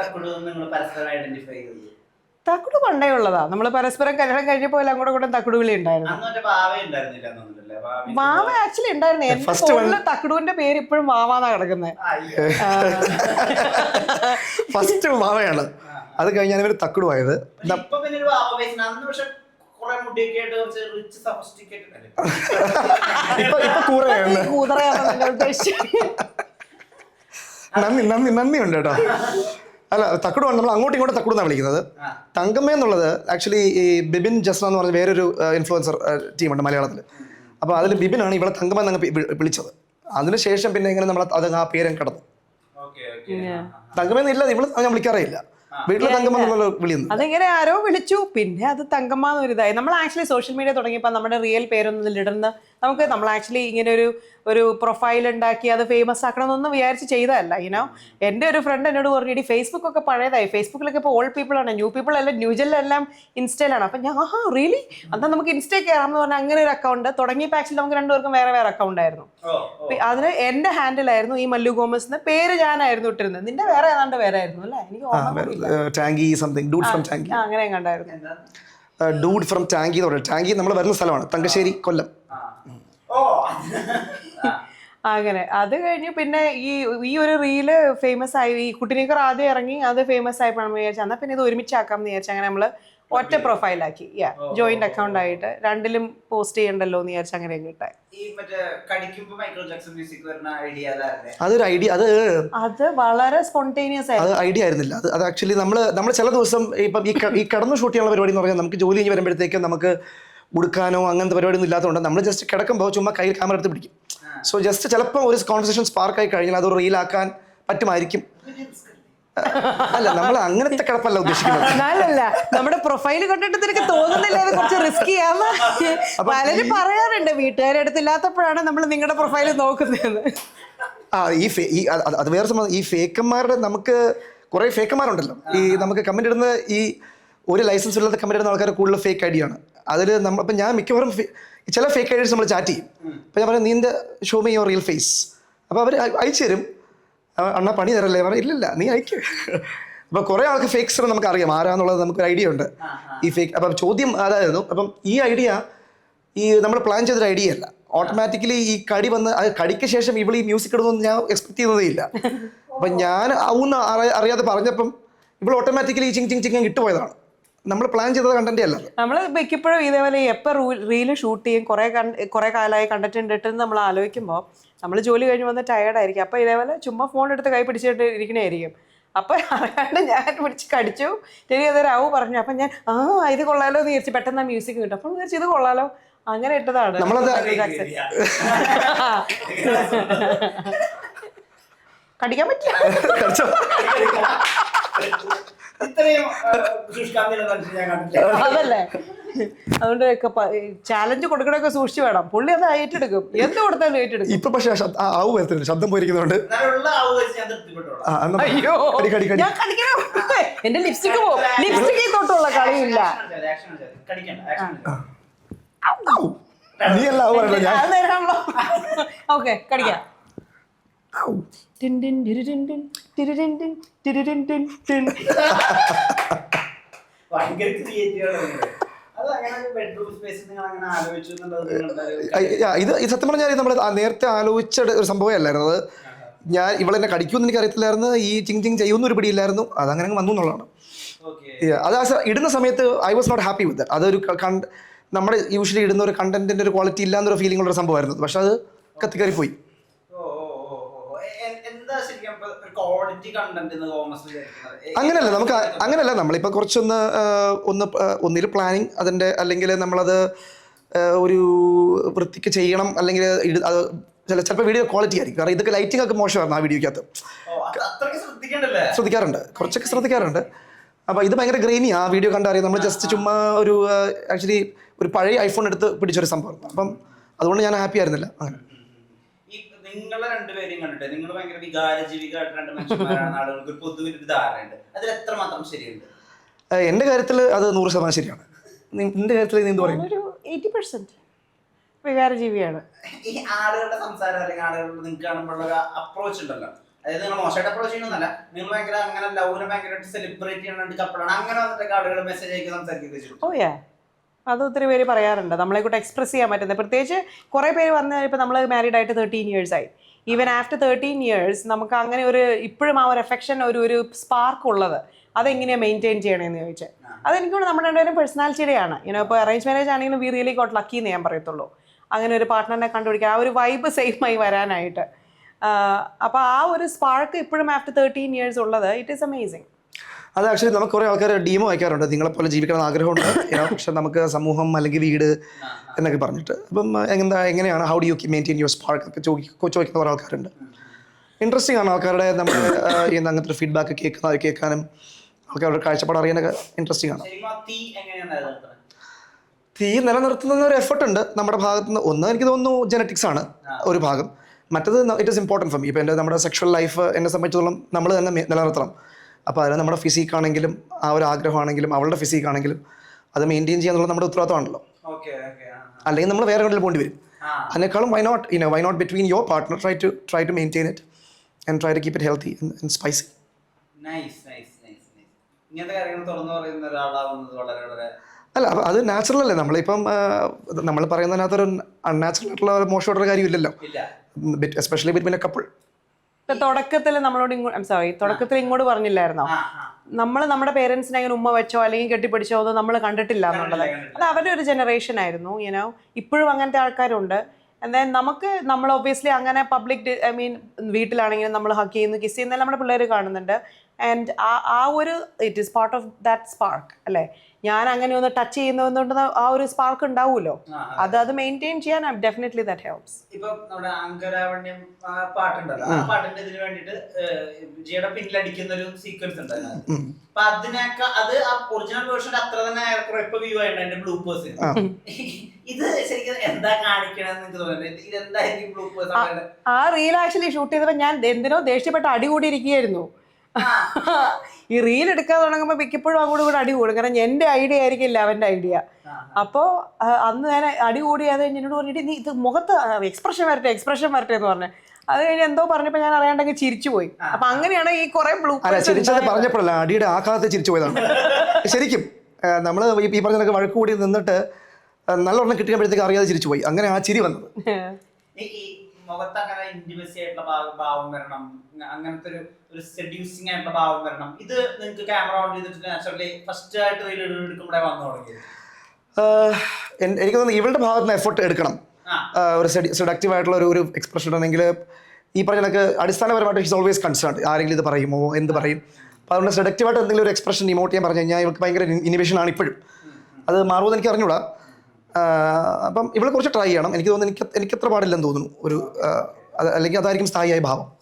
തക്കുടു നിങ്ങൾ പരസ്പരം ഐഡന്റിഫൈ ചെയ്തത് തക്കുട് പണ്ടേ ഉള്ളതാ. നമ്മൾ പരസ്പരം കല്യാണം കഴിഞ്ഞപ്പോൾ എല്ലാം കൂടെ കൂടെ തക്കുടു വിളി ഉണ്ടായിരുന്നു. മാമ ആക്ച്വലി ഉണ്ടായിരുന്നു. എന്റെ First ഫോണിൽ തക്കുടുവിന്റെ പേര് ഇപ്പോഴും മാമാന്നാ കിടക്കുന്നത് ഫസ്റ്റ് വാവയാണ്. അത് കഴിഞ്ഞാൽ ഇവർ തക്കുടുമായത് ഇപ്പൊ പിന്നെ ഒരു വാവ ബേസിന് അന്ന് പക്ഷെ മുടിയൊക്കെ ആയിട്ട് കുറച്ച് റിച്ച് സഫിസ്റ്റിക്കേറ്റഡ് അല്ലേ? ഇപ്പൊ ഇപ്പൊ കൂറയാണ്. കൂതറയാണെന്ന് നിങ്ങൾ ഉദ്ദേശിച്ചത്? നന്ദി നന്ദി നന്ദി ഉണ്ട് കേട്ടോ. അല്ല തക്കുടുമാണ് നമ്മൾ അങ്ങോട്ടും ഇങ്ങോട്ടും തക്കുടു എന്നാണ് വിളിക്കുന്നത്. തങ്കമ്മ എന്നുള്ളത് ആക്ച്വലി ഈ ബിബിൻ ജസ്ന എന്ന് പറഞ്ഞ വേറൊരു ഇൻഫ്ലുവൻസർ ടീമുണ്ട് മലയാളത്തിൽ അപ്പോൾ അതിൽ ബിബിനാണ് ഇവിടെ തങ്കമ്മ എന്നങ്ങ് വിളിച്ചത്. അതിനുശേഷം പിന്നെ ഇങ്ങനെ നമ്മൾ അത് ആ പേരും കടന്നു. Okay okay. തങ്കമ്മ എന്നില്ല ഇവൾ ഞാൻ വിളിക്കാറില്ല വീട്ടിൽ തങ്കമ്മ എന്നുള്ള വിളിയൊന്നും അതിങ്ങനെ ആരോ വിളിച്ചു. പിന്നെ അത് തങ്കമ്മ എന്നൊരു ഇതായി നമ്മൾ ആക്ച്വലി സോഷ്യൽ മീഡിയ തുടങ്ങിയപ്പോൾ നമ്മുടെ റിയൽ പേരൊന്നും ഇതിലിടുന്ന നമുക്ക് നമ്മൾ ആക്ച്വലി ഇങ്ങനെ ഒരു ഒരു പ്രൊഫൈൽ ഉണ്ടാക്കി അത് ഫേമസ് ആക്കണമെന്നൊന്നും വിചാരിച്ച് ചെയ്തതല്ല ഇനോ എന്റെ ഒരു ഫ്രണ്ട് എന്നോട് പറഞ്ഞു ഇടി ഫേസ്ബുക്ക് ഒക്കെ പഴയതായി. ഫേസ്ബുക്കിലൊക്കെ ഇപ്പോൾ ഓൾഡ് പീപ്പിൾ ആണ്. ന്യൂ പീപ്പിൾ അല്ല ഇൻസ്റ്റയിലാണ് അപ്പം ഞാൻ ആഹാ റിയലി അതാ നമുക്ക് ഇൻസ്റ്റയിൽ കയറാം എന്ന് പറഞ്ഞാൽ അങ്ങനെ ഒരു അക്കൗണ്ട് തുടങ്ങിയപ്പോൾ ആക്ച്വലി നമുക്ക് രണ്ടുപേർക്കും വേറെ വേറെ അക്കൗണ്ട് ആയിരുന്നു. അതിന് എന്റെ ഹാൻഡിലായിരുന്നു ഈ മല്ലു ഗോമസ് എന്ന് പേര് ഞാനായിരുന്നു ഇട്ടിരുന്നത്. നിന്റെ വേറെ ഏതാണ്ട് വേറെ ആയിരുന്നു അല്ലേ? എനിക്ക് ടാങ്കി സംതിങ് ഡൂഡ് ഫ്രം ടാങ്കി. ആ, അങ്ങനെ കണ്ടായിരുന്നു. ഡൂഡ് ഫ്രം ടാങ്കി എന്ന് പറയുന്നത് ടാങ്കി നമ്മൾ വരുന്ന സ്ഥലമാണ് തങ്കശ്ശേരി കൊല്ലം. അങ്ങനെ. അത് കഴിഞ്ഞ് പിന്നെ ഈ ഈ ഒരു റീൽ ഫേമസ് ആയി ഈ കുട്ടിനീക്കർ ആദ്യം ഇറങ്ങി അത് ഫേമസ് ആയപ്പോഴാണ് വിചാരിച്ചത് എന്നാൽ പിന്നെ ഇത് ഒരുമിച്ചാക്കാം എന്ന് വിചാരിച്ചു അങ്ങനെ നമ്മൾ ഒറ്റ പ്രൊഫൈലാക്കി യാ ജോയിന്റ് അക്കൗണ്ട് ആയിട്ട്. രണ്ടിലും പോസ്റ്റ് ചെയ്യണ്ടല്ലോ എന്ന് വിചാരിച്ച അങ്ങനെ കിട്ടാൻ അതൊരു ഐഡിയ അത് അത് വളരെ സ്പോണ്ടേനിയസ് അത് ആയിരുന്നു ഐഡിയ ആയിരുന്നില്ല. അത് അത് ആക്ച്വലി നമ്മൾ നമ്മൾ ചില ദിവസം ഇപ്പം ഈ കടന്നു കടന്ന് ഷൂട്ട് ചെയ്യാനുള്ള പരിപാടി എന്ന് പറഞ്ഞാൽ നമുക്ക് ജോലി കഴിഞ്ഞ് വരുമ്പോഴത്തേക്കും നമുക്ക് ഉടുക്കാനോ അങ്ങനത്തെ പരിപാടിയൊന്നും ഇല്ലാത്തതുകൊണ്ട് നമ്മൾ ജസ്റ്റ് കിടക്കുമ്പോൾ ചുമ്മാ കയ്യിൽ ക്യാമറ എടുത്ത് പിടിക്കും. സോ ജസ്റ്റ് ചിലപ്പോൾ ഒരു കോൺവെർസേഷൻ സ്പാർക്കായി കഴിഞ്ഞാൽ അത് റീലാക്കാൻ പറ്റുമായിരിക്കും. അല്ല നമ്മൾ അങ്ങനത്തെ കിടപ്പല്ല ഉദ്ദേശിക്കുന്നത്. അല്ലല്ല നമ്മുടെ പ്രൊഫൈൽ കണ്ടിട്ട് നിനക്ക് തോന്നുന്നില്ല കുറച്ച് റിസ്ക് ചെയ്യാന്ന് പലരും പറയാറുണ്ട് വീട്ടുകാരുടെ അടുത്തില്ലാത്തപ്പോഴാണ് നമ്മൾ നിങ്ങളുടെ പ്രൊഫൈൽ നോക്കുന്നത് ആ ഈ ഈ അത് അത് വേറെ സംബന്ധം ഈ ഫേക്കന്മാരുടെ നമുക്ക് കുറേ ഫേക്കന്മാരുണ്ടല്ലോ. ഈ നമുക്ക് കമന്റ് ഇടുന്ന ഈ ഒരു ലൈസൻസ് ഇല്ലാത്ത കമന്റ് ഇടുന്ന ആൾക്കാർ കൂടുതൽ ഫേക്ക് ഐ ഡി ആണ് അതിൽ നമ്മൾ ഇപ്പം ഞാൻ മിക്കവാറും ചില ഫേക്ക് ഐ നമ്മൾ ചാറ്റ് ചെയ്യും. അപ്പം ഞാൻ പറയും നീന്റെ show me your real face അപ്പോൾ അവർ അയച്ചു തരും. അണ്ണാ പണി തരല്ലേ? പറയും ഇല്ലില്ല നീ അയക്ക്. അപ്പോൾ കുറേ ആൾക്ക് ഫേക്സ് നമുക്ക് അറിയാം ആരാന്നുള്ളത് നമുക്കൊരു ഐഡിയ ഉണ്ട്. ഈ ഫേക്ക് അപ്പം ചോദ്യം അതായിരുന്നു. അപ്പം ഈ ഐഡിയ ഈ നമ്മൾ പ്ലാൻ ചെയ്തൊരു ഐഡിയ അല്ല. ഓട്ടോമാറ്റിക്കലി ഈ കടി വന്ന് കടിക്ക് ശേഷം ഇവൾ ഈ മ്യൂസിക് ഇടുമെന്ന് ഞാൻ എക്സ്പെക്ട് ചെയ്യുന്നതേ ഇല്ല. അപ്പം ഞാൻ ആവുന്ന അറിയാതെ പറഞ്ഞപ്പം ഇവൾ ഓട്ടോമാറ്റിക്കലി ചിങ് ചിങ് ചിങ് ഇട്ടുപോയതാണ് നമ്മൾ പ്ലാൻ ചെയ്തത് കണ്ടന്റ് അല്ല. നമ്മൾ മിക്കപ്പോഴും ഇതേപോലെ എപ്പോൾ റീൽ ഷൂട്ട് ചെയ്യും കുറേ കുറെ കാലമായി കണ്ടന്റ് ഇട്ടെന്ന് നമ്മൾ ആലോചിക്കുമ്പോൾ നമ്മൾ ജോലി കഴിഞ്ഞ് വന്ന് ടയേർഡായിരിക്കും അപ്പോൾ ഇതേപോലെ ചുമ്മാ ഫോൺ എടുത്ത് കൈ പിടിച്ചിട്ട് ഇരിക്കണായിരിക്കും. അപ്പോൾ അറിയാണ്ട് ഞാൻ പിടിച്ച് കടിച്ചു. ശരി അതൊരു ആവു പറഞ്ഞു. അപ്പം ഞാൻ ആ ഇത് കൊള്ളാലോ എന്ന് വിചാരിച്ചു പെട്ടെന്ന് ആ മ്യൂസിക് കിട്ടും. അപ്പം വിചാരിച്ചു ഇത് കൊള്ളാലോ. അങ്ങനെ ഇട്ടതാണ്. നമ്മളത് കടിക്കാൻ പറ്റില്ല? ഇത്രയും ഞാൻ അതല്ലേ? അതുകൊണ്ട് ചാലഞ്ച് കൊടുക്കണൊക്കെ സൂക്ഷിച്ചു വേണം. പുള്ളി അത് ഏറ്റെടുക്കും. എന്ത് കൊടുത്താലും ഏറ്റെടുക്കും. ഇപ്പൊ പക്ഷേ ആ ആവ് വരത്തില്ല ശബ്ദം പോയിരിക്കുന്നതുകൊണ്ട്. തൃപ്തിപ്പെട്ടോളാം അയ്യോ. കടി കടി കടി. ഞാൻ കടിക്കണം എന്റെ ലിപ്സ്റ്റിക് പോകും ലിപ്സ്റ്റിക്കിൽ തൊട്ടുള്ള കളിയില്ല. നീ അല്ല ഓക്കെ കടിക്കാം. ഭയങ്കര ഐ- യാ, ഇത് ഇത് സത്യം പറഞ്ഞാൽ നമ്മൾ നേരത്തെ ആലോചിച്ച ഒരു സംഭവമല്ലായിരുന്നു അത് ഞാൻ ഇവളെന്നെ കടിക്കുമെന്ന് എനിക്ക് അറിയത്തില്ലായിരുന്നു. ഈ ചിങ് ചിങ് ചെയ്യുമെന്ന് ഒരു പിടിയില്ലായിരുന്നു അതങ്ങനെ അങ്ങനെ വന്നു എന്നുള്ളതാണ്. അത് ഇടുന്ന സമയത്ത് I was not happy with അതൊരു കണ്ട് നമ്മുടെ യൂഷ്വലി ഇടുന്ന ഒരു കണ്ടന്റിന്റെ ഒരു ക്വാളിറ്റി ഇല്ലാന്നൊരു ഫീലിംഗ് ഉള്ള ഒരു സംഭവമായിരുന്നു. പക്ഷെ അത് കത്തിക്കറി പോയി ഓ, ഓ, ഓ, ഓ. എ- എ- എന്താ ശരിക്കും അപ്പൊ അങ്ങനെയല്ല നമുക്ക് അങ്ങനല്ല അങ്ങനെയല്ല നമ്മളിപ്പോൾ കുറച്ചൊന്ന് ഒന്ന് ഒന്നിൽ പ്ലാനിങ് അതിന്റെ അല്ലെങ്കിൽ നമ്മളത് ഒരു വൃത്തിക്ക് ചെയ്യണം അല്ലെങ്കിൽ അത് ചില ചിലപ്പോൾ വീഡിയോ ക്വാളിറ്റി ആയിരിക്കും. കാരണം ഇതൊക്കെ ലൈറ്റിംഗ് ഒക്കെ മോശമായിരുന്നു ആ വീഡിയോക്കകത്ത് ശ്രദ്ധിക്കാറുണ്ട്. കുറച്ചൊക്കെ ശ്രദ്ധിക്കാറുണ്ട്. അപ്പോൾ ഇത് ഭയങ്കര ഗ്രെയിനി ആ വീഡിയോ കണ്ടറിയാം നമ്മൾ ജസ്റ്റ് ചുമ്മാ ഒരു ആക്ച്വലി ഒരു പഴയ ഐഫോൺ എടുത്ത് പിടിച്ചൊരു സംഭവം. അപ്പം അതുകൊണ്ട് ഞാൻ ഹാപ്പി ആയിരുന്നില്ല. അങ്ങനെ. നിങ്ങളെ രണ്ടുപേരെയും കണ്ടിട്ട് നിങ്ങൾ ഭയങ്കര വികാരജീവികളായിട്ട് രണ്ട് മനുഷ്യന്മാരാണ് ആളുകൾക്ക് ഒരു പൊതുവിൽ ഒരു ധാരണയുണ്ട്. അതിൽ എത്രമാത്രം ശരിയുണ്ട്? എന്റെ എന്റെ കാര്യത്തിൽ അത് നൂറ് ശതമാനം ശരിയാണ്. നിന്റെ കാര്യത്തിൽ നീ എന്ത് പറയും? ഒരു എയ്റ്റി പെർസെന്റ് വികാരജീവിയാണ്. ഈ ആളുകളുടെ സംസാരം അല്ലെങ്കിൽ ആളുകളുടെ നിങ്ങൾക്ക് കാണുമ്പോഴുള്ള അപ്രോച്ച് ഉണ്ടല്ലോ. അതായത് നിങ്ങൾ മോശമായിട്ട് അപ്രോച്ച് ചെയ്യണമെന്നല്ല നിങ്ങൾ ഭയങ്കര അങ്ങനെ ലവിനെ ഭയങ്കരമായിട്ട് സെലിബ്രേറ്റ് ചെയ്യണ കപ്പിളാണ് അങ്ങനെ വന്നിട്ടൊക്കെ ആളുകൾ മെസ്സേജ് അയക്കി സംസാരിക്കുകയൊക്കെ ചെയ്തു ഓ യാ അത് ഒത്തിരി പേര് പറയാറുണ്ട്. നമ്മളെ കൂടെ എക്സ്പ്രസ് ചെയ്യാൻ പറ്റുന്നത്. പ്രത്യേകിച്ച് കുറേ പേര് പറഞ്ഞാൽ ഇപ്പം നമ്മൾ മാരീഡ് ആയിട്ട് തേർട്ടീൻ ഇയേഴ്സ് ആയി. ഈവൻ ആഫ്റ്റർ തേർട്ടീൻ ഇയേഴ്സ് നമുക്ക് അങ്ങനെ ഒരു ഇപ്പോഴും ആ ഒരു എഫെക്ഷൻ ഒരു ഒരു സ്പാർക്ക് ഉള്ളത് അതെങ്ങനെയാണ് മെയിന്റെയിൻ ചെയ്യണമെന്ന് ചോദിച്ചാൽ അതെനിക്ക് തോന്നുന്നു നമ്മുടെ രണ്ടുപേരും പേഴ്സണാലിറ്റിയുടെയാണ് ഇങ്ങനെ ഇപ്പോൾ അറേഞ്ച് മാരേജ് ആണെങ്കിലും വി റിയലി ഗോട്ട് ലക്കി എന്ന് ഞാൻ പറയത്തുള്ളൂ. അങ്ങനെ ഒരു പാർട്ട്ണറിനെ കണ്ടുപിടിക്കുക ആ ഒരു വൈബ് സെയിം ആയി വരാനായിട്ട്. അപ്പോൾ ആ ഒരു സ്പാർക്ക് ഇപ്പോഴും ആഫ്റ്റർ തേർട്ടീൻ ഇയേഴ്സ് ഉള്ളത് ഇറ്റ് ഈസ് അമേസിങ് അത് ആക്ച്വലി നമുക്ക് കുറേ ആൾക്കാർ ഡീമോ അയക്കാറുണ്ട്. നിങ്ങളെപ്പോലെ ജീവിക്കണം ആഗ്രഹമുണ്ട്. പക്ഷെ നമുക്ക് സമൂഹം അല്ലെങ്കിൽ വീട് എന്നൊക്കെ പറഞ്ഞിട്ട്. അപ്പം എന്താ എങ്ങനെയാണ്? How do you maintain your spark ഒക്കെ ചോദിക്കും ചോദിക്കുന്ന കുറേ ആൾക്കാരുണ്ട്. ഇൻട്രസ്റ്റിംഗ് ആണ് ആൾക്കാരുടെ നമ്മൾ അങ്ങനത്തെ ഫീഡ്ബാക്ക് കേൾക്കുന്ന കേൾക്കാനും ആൾക്കാരുടെ കാഴ്ചപ്പാട് അറിയാനൊക്കെ ഇൻട്രസ്റ്റിംഗ് ആണ്. തീ നിലനിർത്തുന്ന ഒരു എഫർട്ട് ഉണ്ട്. നമ്മുടെ ഭാഗത്ത് നിന്ന് ഒന്ന് എനിക്ക് തോന്നുന്നു ജനറ്റിക്സ് ആണ് ഒരു ഭാഗം. മറ്റത് it is important for me ഇപ്പോൾ എന്റെ നമ്മുടെ സെക്ഷൽ ലൈഫ് എന്നെ സംബന്ധിച്ചിടത്തോളം നമ്മൾ തന്നെ നിലനിർത്തണം. അപ്പോൾ അതിന് നമ്മുടെ ഫിസിക് ആണെങ്കിലും ആ ഒരു ആഗ്രഹമാണെങ്കിലും അവളുടെ ഫിസിക് ആണെങ്കിലും അത് മെയിന്റെയിൻ ചെയ്യാന്നുള്ള നമ്മുടെ ഉത്തരവാദിത്തമാണല്ലോ. അല്ലെങ്കിൽ നമ്മൾ വേറെ കണ്ടിൽ പോകേണ്ടി വരും. അതിനേക്കാളും why not you know why not between your partner try to try to maintain it and try to keep it healthy and spicy nice nice nice nice ഇങ്ങനത്തെ കാര്യങ്ങൾ തുറന്നു പറയുന്ന ഒരാളാവുന്നത് വളരെ വളരെ അല്ല അത് നാച്ചുറൽ അല്ലേ? നമ്മളിപ്പം നമ്മൾ പറയുന്നതിനകത്തൊരു അൺനാച്ചുറൽ ആയിട്ടുള്ള മോശമായിട്ടുള്ള കാര്യമില്ലല്ലോ. എസ്പെഷ്യലി ബിറ്റ്വീൻ എ കപ്പിൾ തുടക്കത്തിൽ നമ്മളോട് ഇങ്ങോട്ട് സോറി തുടക്കത്തിൽ ഇങ്ങോട്ട് പറഞ്ഞില്ലായിരുന്നോ? നമ്മൾ നമ്മുടെ പേരൻസിനെ അങ്ങനെ ഉമ്മ വെച്ചോ അല്ലെങ്കിൽ കെട്ടിപ്പിടിച്ചോ ഒന്നും നമ്മൾ കണ്ടിട്ടില്ല എന്നുള്ളത്. അത് അവരുടെ ഒരു ജനറേഷൻ ആയിരുന്നു യൂനോ ഇപ്പോഴും അങ്ങനത്തെ ആൾക്കാരുണ്ട്. എന്തായാലും നമുക്ക് നമ്മൾ ഒബ്വിയസ്ലി അങ്ങനെ പബ്ലിക് ഐ മീൻ വീട്ടിലാണെങ്കിലും നമ്മൾ ഹഗ് ചെയ്യുന്നു കിസ് ചെയ്യുന്ന നമ്മുടെ പിള്ളേർ കാണുന്നുണ്ട്. ആൻഡ് ആ ആ ഒരു it is part of that spark അല്ലേ? ഞാൻ അങ്ങനെ ഒന്ന് ടച്ച് ചെയ്യുന്നതുകൊണ്ട് ആ ഒരു സ്പാർക്ക് ഉണ്ടാവുമല്ലോ. അത്. അത് മെയിന്റെയിൻ ചെയ്യാൻ ഡെഫിനറ്റ്ലി ദാറ്റ് ഹെൽപ്സ് ഇപ്പൊ നമ്മുടെ അങ്കരാവണ്യം ആ പാട്ടുണ്ടല്ലോ ആ പാട്ടിന്റെ ഇതിന് വേണ്ടിട്ട് വിജയുടെ പിന്നിലടിക്കുന്ന ഒരു സീക്വൻസ് ഉണ്ട് അതിനകത്ത്. അപ്പൊ അതിനൊക്കെ അത് ആ ഒറിജിനൽ വേർഷൻ അത്ര തന്നെ ഏറെക്കുറെ ഇപ്പൊ വ്യൂ ആയിട്ടുണ്ട് അതിന്റെ ബ്ലൂപ്പേഴ്സ് ആ. ഇത് ശരിക്കും എന്താ കാണിക്കണമെന്ന് എനിക്ക് തോന്നുന്നത് ഇത് എന്തായിരിക്കും ബ്ലൂപ്പേഴ്സ് ആ റീൽ ആക്ച്വലി ഷൂട്ട് ചെയ്തപ്പോൾ ഞാൻ എന്തിനോ ദേഷ്യപ്പെട്ട് അടി കൂടിയിരിക്കുകയായിരുന്നു. ഈ റീൽ എടുക്കാൻ തുടങ്ങുമ്പോൾ മിക്കപ്പോഴും അങ്ങോട്ട് കൂടെ അടി കൂടും. കാരണം എന്റെ ഐഡിയ ആയിരിക്കില്ല അവന്റെ ഐഡിയ. അപ്പോൾ അന്ന് ഞാൻ അടി കൂടി അത് കഴിഞ്ഞ് എന്നോട് പറഞ്ഞിട്ട് നീ ഇത് മുഖത്ത് എക്സ്പ്രഷൻ വരട്ടെ എക്സ്പ്രഷൻ വരട്ടെ എന്ന് പറഞ്ഞു. അത് കഴിഞ്ഞ് എന്തോ പറഞ്ഞപ്പോൾ ഞാൻ അറിയാണ്ടെങ്കിൽ ചിരിച്ചു പോയി. അപ്പൊ അങ്ങനെയാണ് ഈ കുറെ ബ്ലൂ ചിരിച്ചത് പറഞ്ഞപ്പോഴല്ല അടിയുടെ ആ കാലത്ത് ചിരിച്ചു പോയതാണ്. ശരിക്കും നമ്മൾ ഈ പറഞ്ഞതൊക്കെ വഴക്ക് കൂടി നിന്നിട്ട് നല്ലൊരെണ്ണം കിട്ടിയപ്പോഴത്തേക്ക് അറിയാതെ ചിരിച്ചു പോയി. അങ്ങനെ ആ ചിരി വന്നത്. ഈ ഈ മുഖത്ത് ഇന്റിമസി ആയിട്ടുള്ള ഭാഗം ഭാവം വരണം. അങ്ങനത്തെ ഒരു ഒരു സെഡ്യൂസിങ് ആയിട്ടുള്ള ഭാവം വരണം. ഇത് നിങ്ങൾക്ക് ക്യാമറ ഓൺ ചെയ്തിട്ട് നാച്ചുറലി ഫസ്റ്റ് ആയിട്ട് റീൽ എടുക്കുമ്പോഴേ വന്നു തുടങ്ങിയത്. എനിക്ക് തോന്നുന്നു ഇവളുടെ ഭാഗത്ത് നിന്ന് എഫർട്ട് എടുക്കണം. ഒരു സെഡക്റ്റീവ് ആയിട്ടുള്ള ഒരു ഒരു എക്സ്പ്രഷൻ ഉണ്ടെങ്കിൽ ഈ പറഞ്ഞ എനിക്ക് അടിസ്ഥാനപരമായിട്ട് ഹിസ് ഓൾവേസ് കൺസേൺ ആരെങ്കിലും ഇത് പറയുമോ? എന്ത് പറയും? അപ്പോൾ അതുകൊണ്ട് സെഡക്റ്റീവായിട്ട് എന്തെങ്കിലും ഒരു എക്സ്പ്രഷൻ ഇമോട്ട് ചെയ്യാൻ പറഞ്ഞു കഴിഞ്ഞാൽ ഇവർക്ക് ഭയങ്കര ഇനിവേഷൻ ആണ് ഇപ്പോഴും. അത് മാറുമെന്ന് എനിക്ക് അറിഞ്ഞൂടാ. അപ്പം ഇവളെ കുറച്ച് ട്രൈ ചെയ്യണം. എനിക്ക് തോന്നുന്നു എനിക്ക് എനിക്ക് എത്ര പാടില്ലെന്ന് തോന്നുന്നു. ഒരു അല്ലെങ്കിൽ അതായിരിക്കും സ്ഥായിയായ ഭാവം.